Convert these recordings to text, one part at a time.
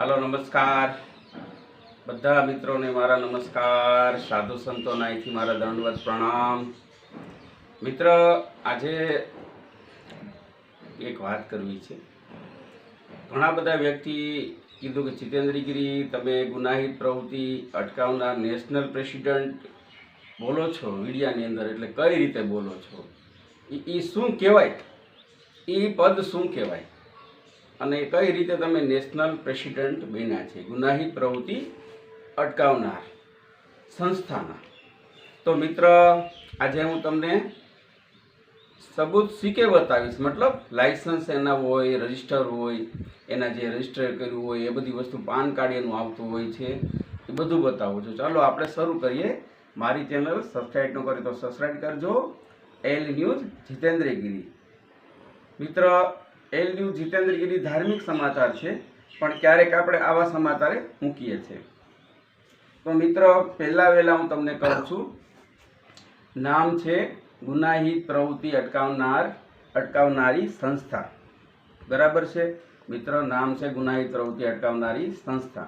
હાલો, નમસ્કાર. બધા મિત્રોને મારા નમસ્કાર. સાધુ સંતોના અહીંથી મારા દંડવત પ્રણામ. મિત્ર, આજે એક વાત કરવી છે. ઘણા બધા વ્યક્તિ કીધું કે જીતેન્દ્રગીરી તમે ગુનાહિત પ્રવૃત્તિ અટકાવનાર નેશનલ પ્રેસિડન્ટ બોલો છો, મીડિયાની અંદર, એટલે કઈ રીતે બોલો છો? એ શું કહેવાય? એ પદ શું કહેવાય? અને કઈ રીતે તમે નેશનલ પ્રેસિડન્ટ બન્યા છે? ગુનાહિત પ્રવૃત્તિ અટકાવનાર સંસ્થાના. તો મિત્ર, આજે હું તમને સબૂત શીખે બતાવીશ? મતલબ લાઇસન્સ એના હોય, રજિસ્ટર હોય, એના જે રજિસ્ટર કર્યું હોય, એ બધી વસ્તુ પાન કાર્ડ એનું આવતું હોય છે, એ બધું બતાવું છું. ચાલો આપણે શરૂ કરીએ. મારી ચેનલ સબસ્ક્રાઈબ ન કરે તો સબસ્ક્રાઈબ કરજો. L news Jitendragiri. મિત્ર એલ ન્યૂઝ જીતેન્દ્રગીરી ધાર્મિક સમાચાર છે, પણ ક્યારેક આપણે આવા સમાચારે મૂકીએ છીએ. તો મિત્રો, પહેલાં વહેલા હું તમને કહું છું, નામ છે ગુનાહિત પ્રવૃત્તિ અટકાવનાર, અટકાવનારી સંસ્થા. બરાબર છે? મિત્ર, નામ છે ગુનાહિત પ્રવૃત્તિ અટકાવનારી સંસ્થા.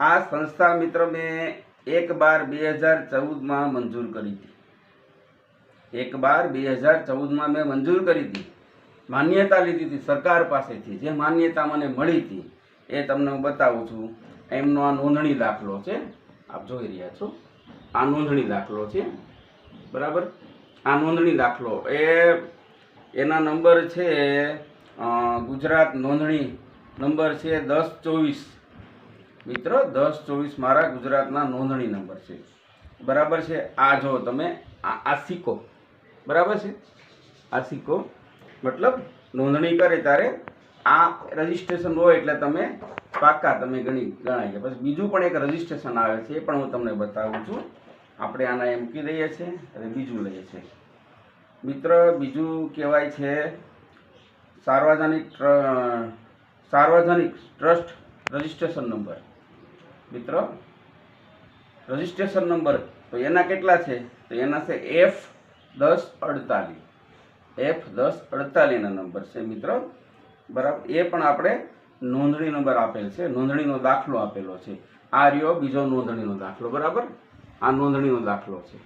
આ સંસ્થા મિત્ર મેં એક બાર બે હજાર ચૌદમાં મંજૂર કરી હતી. એક બાર બે હજાર ચૌદમાં મેં મંજૂર કરી હતી. માન્યતા લીધી હતી સરકાર પાસેથી, જે માન્યતા મને મળી હતી, એ તમને હું બતાવું છું. એમનો આ નોંધણી દાખલો છે. આપ જોઈ રહ્યા છો. આ નોંધણી દાખલો છે. બરાબર? આ નોંધણી દાખલો એ એના નંબર છે ગુજરાત નોંધણી નંબર છે દસ ચોવીસ. મિત્રો, દસ ચોવીસ મારા ગુજરાતના નોંધણી નંબર છે. બરાબર છે? આ જો તમે, આ સિક્કો બરાબર છે? આ સિક્કો મતલબ નોંધણી કરે ત્યારે આ રજિસ્ટ્રેશન હોય એટલે તમે પાક્કા તમે ગણી ગણાય છે. પછી બીજું પણ એક રજિસ્ટ્રેશન આવે છે, એ પણ હું તમને બતાવું છું. આપણે આના એમ મૂકી દઈએ છીએ અને બીજું લઈએ છીએ. મિત્ર, બીજું કહેવાય છે સાર્વજનિક સાર્વજનિક ટ્રસ્ટ રજિસ્ટ્રેશન નંબર મિત્ર રજિસ્ટ્રેશન નંબર તો એના કેટલા છે? તો એના છે એફ દસ અડતાલીસ. એફ દસ અડતાલીસના નંબર છે મિત્રો. બરાબર? એ પણ આપણે નોંધણી નંબર આપેલ છે. નોંધણીનો દાખલો આપેલો છે. આ રહ્યો બીજો નોંધણીનો દાખલો, બરાબર? આ નોંધણીનો દાખલો છે.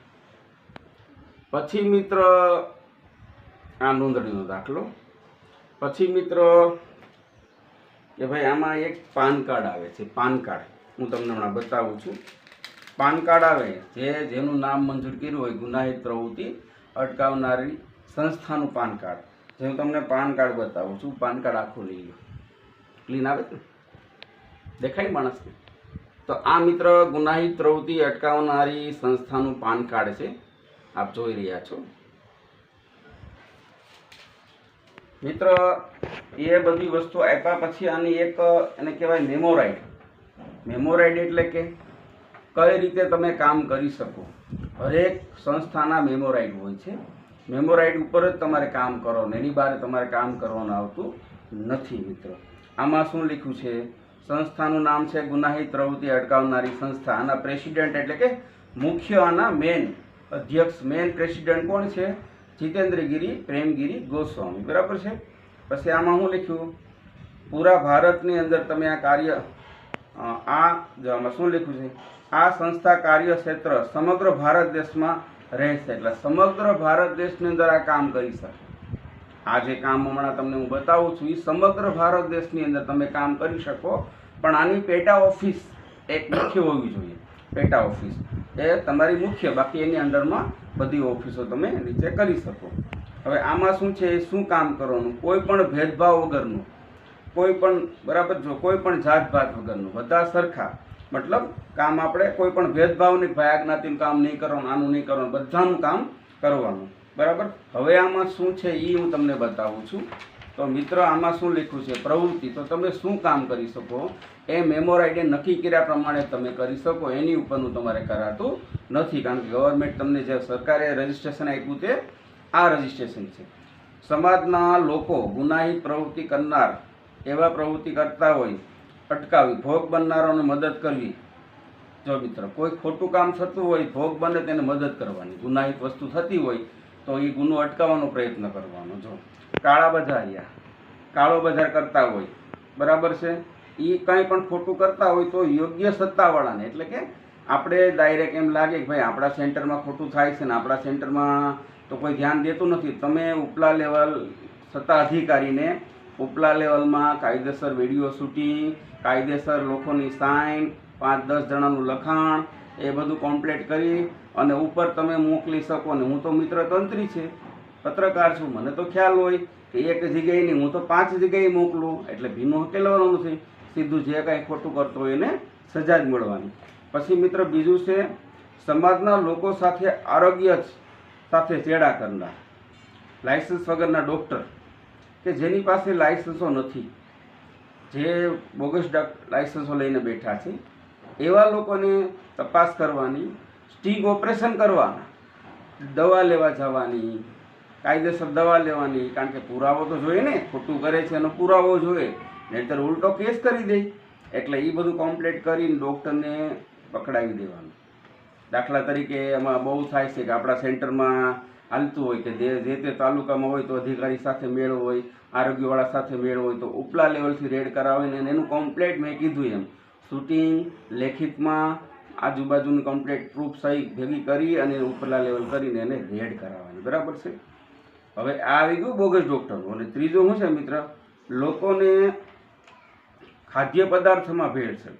પછી મિત્ર, આ નોંધણીનો દાખલો. પછી મિત્ર કે ભાઈ આમાં એક પાન કાર્ડ આવે છે. PAN card. હું તમને હમણાં બતાવું છું. પાન કાર્ડ આવે. જે જેનું નામ મંજૂર કર્યું હોય ગુનાહિત પ્રવૃત્તિ અટકાવનારી સંસ્થાનું પાન કાર્ડ. જે હું તમને પાન કાર્ડ બતાવું છું, પાન કાર્ડ આખું લઈ લો. ક્લીન આવે છે? દેખાય માણસને તો આ મિત્ર ગુનાહિત, પ્રવૃત્તિ અટકાવનારી સંસ્થાનું પાન કાર્ડ છે. આપ જોઈ રહ્યા છો. મિત્ર, એ બધી વસ્તુ આપ્યા પછી આની એક, એને કહેવાય મેમોરાઇડ. મેમોરાઇડ એટલે કે કઈ રીતે તમે કામ કરી શકો? હરેક સંસ્થાના મેમોરાઇડ હોય છે. મેમોરાઇડ ઉપર જ તમારે કામ કરો ને એની બહાર તમારે કામ કરવાનું આવતું નથી મિત્ર. આમાં શું લખ્યું છે? સંસ્થાનું નામ છે ગુનાહિત પ્રવૃત્તિ અટકાવનારી સંસ્થા. આના પ્રેસિડેન્ટ એટલે કે મુખ્ય આના મેન અધ્યક્ષ. મેન પ્રેસિડેન્ટ કોણ છે? જીતેન્દ્રગીરી પ્રેમગીરી ગોસ્વામી. બરાબર છે? પછી આમાં શું લખ્યું? પૂરા ભારતની અંદર તમે આ કાર્ય આ આમાં શું લખ્યું છે? આ સંસ્થા કાર્યક્ષેત્ર સમગ્ર ભારત દેશમાં રહેશે. એટલે સમગ્ર ભારત દેશની અંદર આ કામ કરી શકે. આ જે કામ હમણાં તમને હું બતાવું છું એ સમગ્ર ભારત દેશની અંદર તમે કામ કરી શકો, પણ આની પેટા ઓફિસ એક મુખ્ય હોવી જોઈએ. પેટા ઓફિસ. એ તમારી મુખ્ય, બાકી એની અંડરમાં બધી ઓફિસો તમે નીચે કરી શકો. હવે આમાં શું છે, એ શું કામ કરવાનું? કોઈ પણ ભેદભાવ વગરનું. કોઈ પણ, બરાબર જો, કોઈ પણ જાત વગરનું. બધા સરખા. મતલબ કામ આપણે કોઈ પણ ભેદભાવની ભયાજ્ઞાતિનું જ્ઞાતિનું કામ નહીં કરવાનું, આનું નહીં કરવાનું, બધાનું કામ કરવાનું. બરાબર? હવે આમાં શું છે એ હું તમને બતાવું છું. તો મિત્ર, આમાં શું લખ્યું છે? પ્રવૃત્તિ. તો તમે શું કામ કરી શકો? એ મેમોરાઇડે નક્કી કર્યા પ્રમાણે તમે કરી શકો. એની ઉપરનું તમારે કરાતું નથી. કારણ કે ગવર્મેન્ટ તમને જે સરકારે રજિસ્ટ્રેશન આપ્યું તે આ રજિસ્ટ્રેશન છે. સમાજના લોકો ગુનાહિત પ્રવૃત્તિ કરનાર એવા પ્રવૃત્તિ કરતા હોય અટકાવી, ભોગ બનનારાઓને મદદ કરવી. જો મિત્ર, કોઈ ખોટું કામ થતું હોય, ભોગ બને તેને મદદ કરવાની. ગુનાહિત વસ્તુ થતી હોય, તો એ ગુનો અટકાવવાનો પ્રયત્ન કરવાનો. જો કાળા બજારિયા, કાળો બજાર કરતા હોય, બરાબર છે? એ કંઈ પણ ખોટું કરતા હોય, તો યોગ્ય સત્તાવાળાને, એટલે કે આપણે ડાયરેક્ટ એમ લાગે કે ભાઈ, આપણા સેન્ટરમાં ખોટું થાય છે ને આપણા સેન્ટરમાં તો કોઈ ધ્યાન દેતું નથી. તમે ઉપલા લેવલ સત્તા અધિકારીને ઉપલા લેવલમાં કાયદેસર વીડિયો શૂટિંગ, કાયદેસર લોકોની સાઇન, પાંચ દસ જણાનું લખાણ, એ બધું કમ્પ્લીટ કરી અને ઉપર તમે મોકલી શકો ને. હું તો મિત્ર તંત્રી છે, પત્રકાર છું. મને તો ખ્યાલ હોય કે એક જગ્યાએ નહીં, હું તો પાંચ જગ્યાએ મોકલું. એટલે ભીનું હકેલવાનું નથી. સીધું જે કાંઈ ખોટું કરતો હોય એને સજા જ મળવાની. પછી મિત્ર બીજું છે, સમાજના લોકો સાથે આરોગ્ય સાથે ચેડા કરનાર. લાયસન્સ વગરના ડૉક્ટર. કે જેની પાસે લાયસન્સો નથી. જે બોગસ ડાક લાયસન્સો લઈને બેઠા છે. એવા લોકોને તપાસ કરવાની સ્ટીક ઓપરેશન કરવાના, દવા લેવા જવાની, કાયદેસર દવા લેવાની, કારણ કે પુરાવો તો જોઈએ ને, ખોટું કરે છે એનો પુરાવો જોઈએ, નહીંતર ઉલટો કેસ કરી દે. એટલે એ બધું કમ્પ્લીટ કરીને ડૉક્ટરને પકડાવી દેવાનું. દાખલા તરીકે એમાં બહુ થાય છે કે આપણા સેન્ટરમાં હાલતું હોય કે જે તે તાલુકામાં હોય તો અધિકારી સાથે મેળવો હોય, આરોગ્યવાળા સાથે મેળવો હોય તો ઉપલા લેવલથી રેડ કરાવે ને એનું કમ્પ્લેટ મેં કીધું એમ. શૂટિંગ લેખિતમાં આજુબાજુની કમ્પ્લેટ પ્રૂફ સહી ભેગી કરી અને ઉપલા લેવલ કરીને એને રેડ કરાવવાની. બરાબર છે? હવે આ આવી ગયું બોગસ ડૉક્ટરનું અને ત્રીજું શું છે મિત્ર? લોકોને ખાદ્ય પદાર્થમાં ભેળસેળ.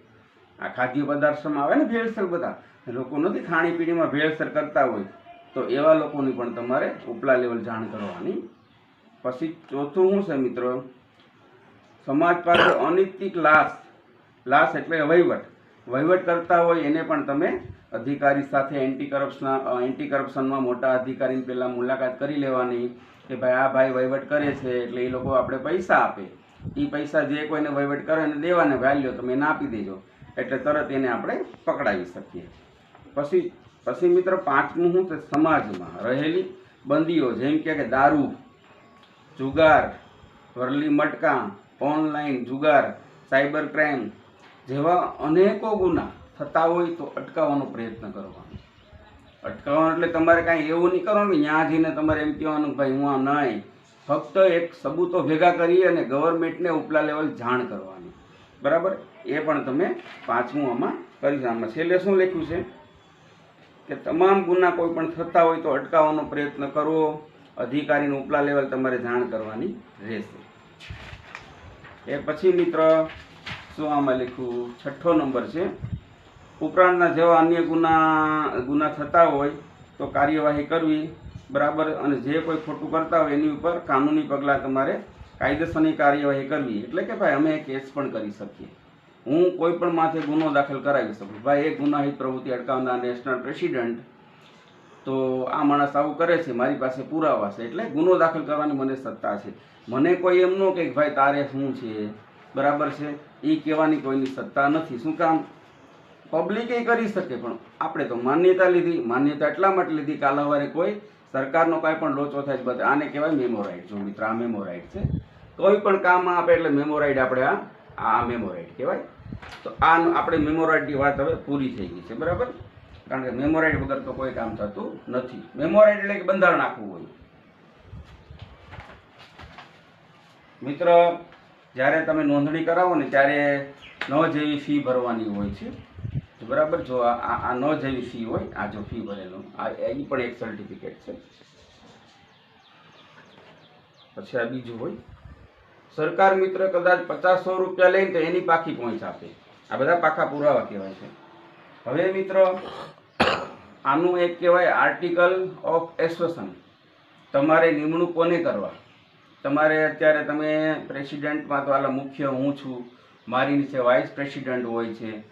આ ખાદ્ય પદાર્થમાં આવે ને ભેળસેળ બધા. લોકો નથી ખાણીપીણીમાં ભેળસેળ કરતા હોય. તો એવા લોકોની પણ તમારે ઉપલા લેવલ જાણ કરવાની. પછી ચોથું શું છે મિત્રો, સમાજ પાસે અનૈતિક લાશ લાશ એટલે વહીવટ. વહીવટ કરતા હોય એને પણ તમે અધિકારી સાથે એન્ટી કરપ્શન એન્ટી કરપ્શનમાં મોટા અધિકારીની પહેલાં મુલાકાત કરી લેવાની કે ભાઈ આ ભાઈ વહીવટ કરે છે એટલે એ લોકો આપણે પૈસા આપે. એ પૈસા જે કોઈને વહીવટ કરે એને દેવાને વાલ્યો તમે એને આપી દેજો. એટલે તરત એને આપણે પકડાવી શકીએ. પછી પછી મિત્ર પાંચમું શું છે? સમાજમાં રહેલી બંદીઓ, જેમ કે દારૂ, જુગાર, વરલી મટકા, ઓનલાઈન જુગાર, સાયબર ક્રાઇમ જેવા અનેકો ગુના થતા હોય તો અટકાવવાનો પ્રયત્ન કરવાનો. અટકાવવાનો એટલે તમારે કાંઈ એવું નહીં કરવાનું ત્યાં જઈને તમારે એમ કહેવાનું ભાઈ હું આ નહીં ફક્ત એક સબૂતો ભેગા કરી અને ગવર્મેન્ટને ઉપલા લેવલ જાણ કરવાની. બરાબર? એ પણ તમે પાંચમું આમાં કરી. આમાં છેલ્લે શું લખ્યું છે? કે તમામ ગુના કોઈ પણ થતા હોય તો અટકાવવાનો પ્રયત્ન કરવો અધિકારીનું ઉપલા લેવલ તમારે જાણ કરવાની રહેશે. એ પછી મિત્ર, શું આમાં લખ્યું? છઠ્ઠો નંબર છે. ઉપરાંતના જેવા અન્ય ગુના ગુના થતા હોય તો કાર્યવાહી કરવી બરાબર અને જે કોઈ ખોટું કરતા હોય એની ઉપર કાનૂની પગલાં તમારે કાયદેસરની કાર્યવાહી કરવી. એટલે કે ભાઈ અમે કેસ પણ કરી શકીએ. હું કોઈ પણ માથે ગુનો દાખલ કરાવી શકું. ભાઈ, એ ગુનાહિત પ્રવૃત્તિ અટકાવનાર નેશનલ પ્રેસિડેન્ટ તો આ માણસ આવું કરે છે, મારી પાસે પુરાવા છે. એટલે ગુનો દાખલ કરવાની મને સત્તા છે. મને કોઈ એમ ન કે ભાઈ, તારે શું છે? બરાબર છે? એ કહેવાની કોઈની સત્તા નથી. શું કામ? પબ્લિકે કરી શકે, પણ આપણે તો માન્યતા લીધી. માન્યતા એટલા માટે લીધી કાલ સવારે કોઈ સરકારનો કાંઈ પણ લોચો થાય બધા આને કહેવાય મેમોરાઇડ જો મિત્ર, આ મેમોરાઇડ છે. કોઈ પણ કામ આપે એટલે મેમોરાઇડ આપણે આ આ મેમોરાઇડ કહેવાય. તો આ આપણે મેમોરાઇડની વાત હવે પૂરી થઈ ગઈ છે, બરાબર? કારણ કે મેમોરાઇડ વગર તો કોઈ કામ થતું નથી. મેમોરાઇડ એટલે કે બંધારણ આખવું હોય. મિત્ર, જ્યારે તમે નોંધણી કરાવો ને, ત્યારે ન જેવી ફી ભરવાની હોય છે. બરાબર? જો આ ન જેવી ફી હોય, આ જો ફી ભરેલો, આ એ પણ એક સર્ટિફિકેટ છે. પછી આ બીજું હોય. સરકાર મિત્ર કદાચ પચાસ સો રૂપિયા લઈને તો એની પાકી પહોંચ આપે. આ બધા પાકા પુરાવા કહેવાય છે. હવે મિત્ર, આનું એક કહેવાય આર્ટિકલ ઓફ એસોસન તમારે નિમણૂક કોને કરવા? તમારે અત્યારે તમે પ્રેસિડેન્ટમાં તો આલા મુખ્ય હું છું, મારી નીચે વાઇસ પ્રેસિડેન્ટ હોય છે.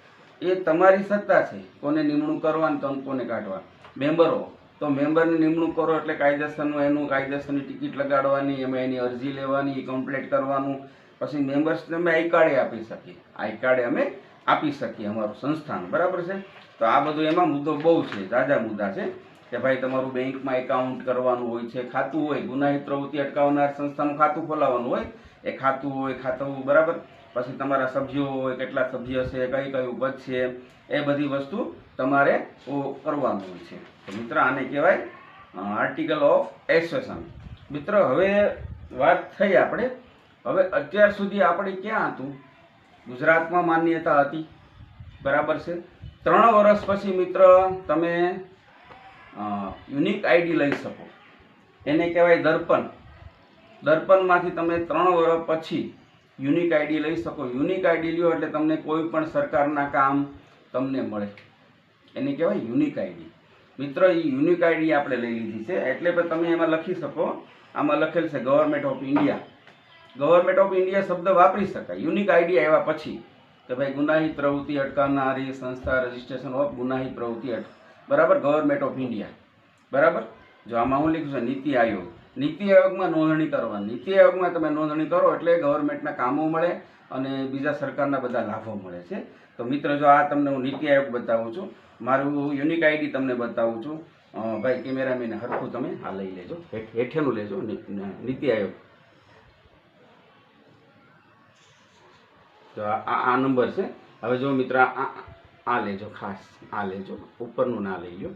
એ તમારી સત્તા છે. કોને નિમણૂક કરવાની તો કોને કાઢવા મેમ્બરો તો મેમ્બરની નિમણૂક કરો એટલે કાયદેસરનું, એનું કાયદેસરની ટિકિટ લગાડવાની, એમાં એની અરજી લેવાની એ કમ્પ્લીટ કરવાનું. પછી મેમ્બર્સને અમે આઈ કાર્ડે આપી શકીએ. આઈ કાર્ડે અમે આપી શકીએ અમારું સંસ્થાન. બરાબર છે? તો આ બધું એમાં મુદ્દો બહુ છે તાજા મુદ્દા છે. કે ભાઈ તમારું બેંકમાં એકાઉન્ટ કરવાનું હોય છે, ખાતું હોય ગુનાહિત પ્રવૃત્તિ અટકાવનાર સંસ્થાનું ખાતું ખોલાવવાનું હોય, એ ખાતું હોય, ખાતું, બરાબર? પછી તમારા સભ્યો હોય, કેટલા સભ્ય છે, કઈ કઈ ઉપજ છે, એ બધી વસ્તુ તમારે કરવાનું હોય છે. તો મિત્ર આને કહેવાય આર્ટિકલ ઓફ એસોસિએશન મિત્ર, હવે વાત થઈ આપણે. હવે અત્યાર સુધી આપણે ક્યાં હતું? ગુજરાતમાં માન્યતા હતી. બરાબર છે? ત્રણ વર્ષ પછી મિત્ર તમે યુનિક આઈડી લઈ શકો. એને કહેવાય દર્પણ. દર્પણમાંથી તમે ત્રણ વર્ષ પછી યુનિક આઈડી લઈ શકો. યુનિક આઈડી લ્યો એટલે તમને કોઈ પણ સરકારના કામ તમને મળે. એને કહેવાય યુનિક આઈડી મિત્ર એ યુનિક આઈડી આપણે લઈ લીધી છે. એટલે પણ તમે એમાં લખી શકો. આમાં લખેલ છે government of India government of India શબ્દ વાપરી શકાય. યુનિક આઈડી આવ્યા પછી કે ભાઈ ગુનાહિત પ્રવૃત્તિ અટકાવનારી સંસ્થા રજિસ્ટ્રેશન ઓફ ગુનાહિત પ્રવૃત્તિ અટ, બરાબર? ગવર્મેન્ટ ઓફ ઇન્ડિયા બરાબર? જો આમાં હું લખ્યું છે, નીતિ આયોગ. નીતિ આયોગમાં નોંધણી કરવાની. નીતિ આયોગમાં તમે નોંધણી કરો એટલે ગવર્મેન્ટના કામો મળે અને બીજા સરકારના બધા લાભો મળે છે. તો મિત્ર, જો આ તમને હું નીતિ આયોગ બતાવું છું, મારું યુનિક આઈડી તમને બતાવું છું. ભાઈ કેમેરામેન હરખું તમે આ લઈ લેજો. હેઠ- હેઠેનું લેજો, નીતિ આયોગ. તો આ, આ- નંબર છે. હવે જો મિત્ર, આ- આ લેજો ખાસ, આ લેજો. ઉપરનું ના લઈ લો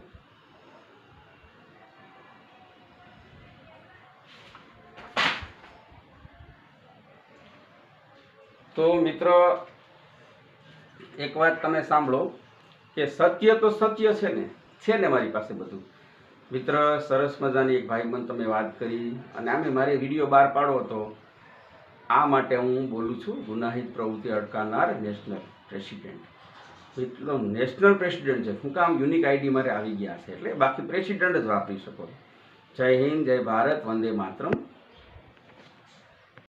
તો મિત્ર એક વાત તમે સાંભળો કે સત્ય તો સત્ય છે ને? છે ને મારી પાસે બધું? મિત્ર, સરસ મજાની એક ભાઈબંધ તમે વાત કરી અને આમે મારે વીડિયો બહાર પાડવો હતો. આ માટે હું બોલું છું, ગુનાહિત પ્રવૃત્તિ અટકાવનાર નેશનલ પ્રેસિડેન્ટ. એટલો નેશનલ પ્રેસિડેન્ટ છે. શું કામ યુનિક આઈડી મારે આવી ગયા છે. એટલે બાકી પ્રેસિડેન્ટ જ વાપરી શકો જય હિન્દ, જય ભારત, વંદે માતરમ.